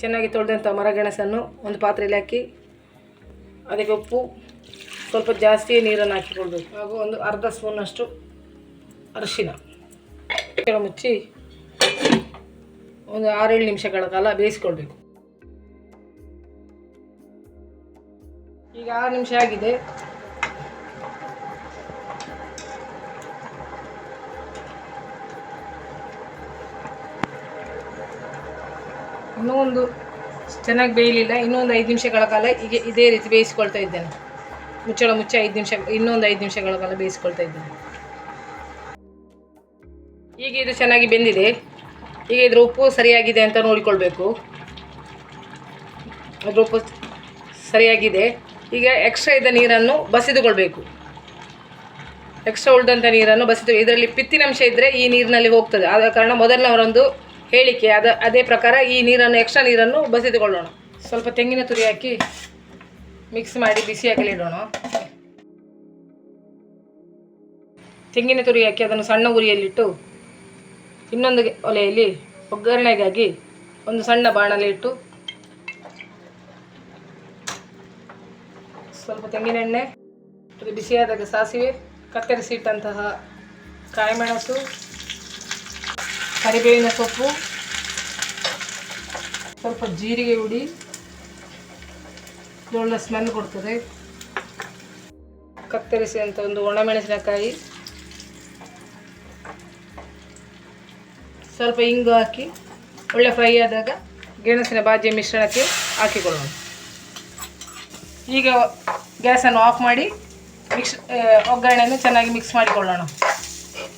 ಚೆನ್ನಾಗಿ ತೊಳೆದಂಥ ಮರಗೆಣಸನ್ನು ಒಂದು ಪಾತ್ರೆಯಲ್ಲಿ ಹಾಕಿ, ಅದಕ್ಕೆ ಉಪ್ಪು, ಸ್ವಲ್ಪ ಜಾಸ್ತಿ ನೀರನ್ನು ಹಾಕಿಕೊಳ್ಬೇಕು. ಹಾಗೂ ಒಂದು ಅರ್ಧ ಸ್ಪೂನಷ್ಟು ಅರಿಶಿನ ಮುಚ್ಚಿ ಒಂದು ಆರೇಳು ನಿಮಿಷಗಳ ಕಾಲ ಬೇಯಿಸ್ಕೊಳ್ಬೇಕು. ಈಗ ಆರು ನಿಮಿಷ ಆಗಿದೆ. ಇನ್ನೂ ಒಂದು ಚೆನ್ನಾಗಿ ಬೇಯಲಿಲ್ಲ ಇನ್ನೂ ಒಂದು ಐದು ನಿಮಿಷಗಳ ಕಾಲ ಹೀಗೆ ಇದೇ ರೀತಿ ಬೇಯಿಸ್ಕೊಳ್ತಾ ಇದ್ದೇನೆ. ಮುಚ್ಚಳ ಮುಚ್ಚ ಐದು ನಿಮಿಷ, ಇನ್ನೊಂದು ಐದು ನಿಮಿಷಗಳ ಕಾಲ ಬೇಯಿಸ್ಕೊಳ್ತಾ ಇದ್ದೇನೆ. ಈಗ ಇದು ಚೆನ್ನಾಗಿ ಬೆಂದಿದೆ. ಈಗ ಇದ್ರ ಉಪ್ಪು ಸರಿಯಾಗಿದೆ ಅಂತ ನೋಡಿಕೊಳ್ಬೇಕು. ಅದ್ರ ಉಪ್ಪು ಸರಿಯಾಗಿದೆ. ಈಗ ಎಕ್ಸ್ಟ್ರಾ ಇದ್ದ ನೀರನ್ನು ಬಸಿದುಕೊಳ್ಬೇಕು. ಎಕ್ಸ್ಟ್ರಾ ಉಳಿದಂಥ ನೀರನ್ನು ಬಸಿದು, ಇದರಲ್ಲಿ ಪಿತ್ತಿನಂಶ ಇದ್ದರೆ ಈ ನೀರಿನಲ್ಲಿ ಹೋಗ್ತದೆ. ಆದ ಕಾರಣ ಮೊದಲನವರೊಂದು ಹೇಳಿಕೆ, ಅದ, ಅದೇ ಪ್ರಕಾರ ಈ ನೀರನ್ನು ಎಕ್ಸ್ಟ್ರಾ ನೀರನ್ನು ಬಸಿದುಕೊಳ್ಳೋಣ. ಸ್ವಲ್ಪ ತೆಂಗಿನ ತುರಿ ಹಾಕಿ ಮಿಕ್ಸ್ ಮಾಡಿ ಬಿಸಿ ಇಡೋಣ. ತೆಂಗಿನ ತುರಿ ಹಾಕಿ ಅದನ್ನು ಸಣ್ಣ ಉರಿಯಲ್ಲಿಟ್ಟು ಇನ್ನೊಂದು ಒಲೆಯಲ್ಲಿ ಒಗ್ಗರಣೆಗಾಗಿ ಒಂದು ಸಣ್ಣ ಬಾಣಲೆ ಇಟ್ಟು ಸ್ವಲ್ಪ ತೆಂಗಿನೆಣ್ಣೆ ಬಿಸಿಯಾದಾಗ ಸಾಸಿವೆ, ಕತ್ತರಿಸಿಟ್ಟಂತಹ ಕಾಯಿಮೆಣಸು ಕರಿಬೇವಿನ ಸೊಪ್ಪು. ಸ್ವಲ್ಪ ಜೀರಿಗೆ ಹುಡಿ. ಒಳ್ಳೆ ಸ್ಮೆಲ್ ಕೊಡ್ತದೆ. ಕತ್ತರಿಸಿ ಅಂತ ಒಂದು ಒಣಮೆಣಸಿನಕಾಯಿ. ಸ್ವಲ್ಪ ಇಂಗು ಹಾಕಿ, ಒಳ್ಳೆ ಫ್ರೈ ಆದಾಗ ಗೆಣಸಿನ ಬಾಜಿಯ ಮಿಶ್ರಣಕ್ಕೆ ಹಾಕಿಕೊಳ್ಳೋಣ. ಈಗ ಗ್ಯಾಸನ್ನು ಆಫ್ ಮಾಡಿ ಮಿಕ್ಸ್ ಒಗ್ಗರಣೆಯನ್ನು ಚೆನ್ನಾಗಿ ಮಿಕ್ಸ್ ಮಾಡಿಕೊಳ್ಳೋಣ.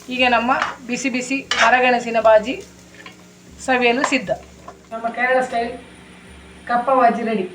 ಈಗ ನಮ್ಮ ಬಿಸಿ ಬಿಸಿ ಮರಗೆಣಸಿನ ಬಾಜಿ ಸವಿಯಲು ಸಿದ್ಧ. ನಮ್ಮ ಕೇರಳ ಸ್ಟೈಲ್ ಕಪ್ಪ ಬಾಜಿ ರೆಡಿ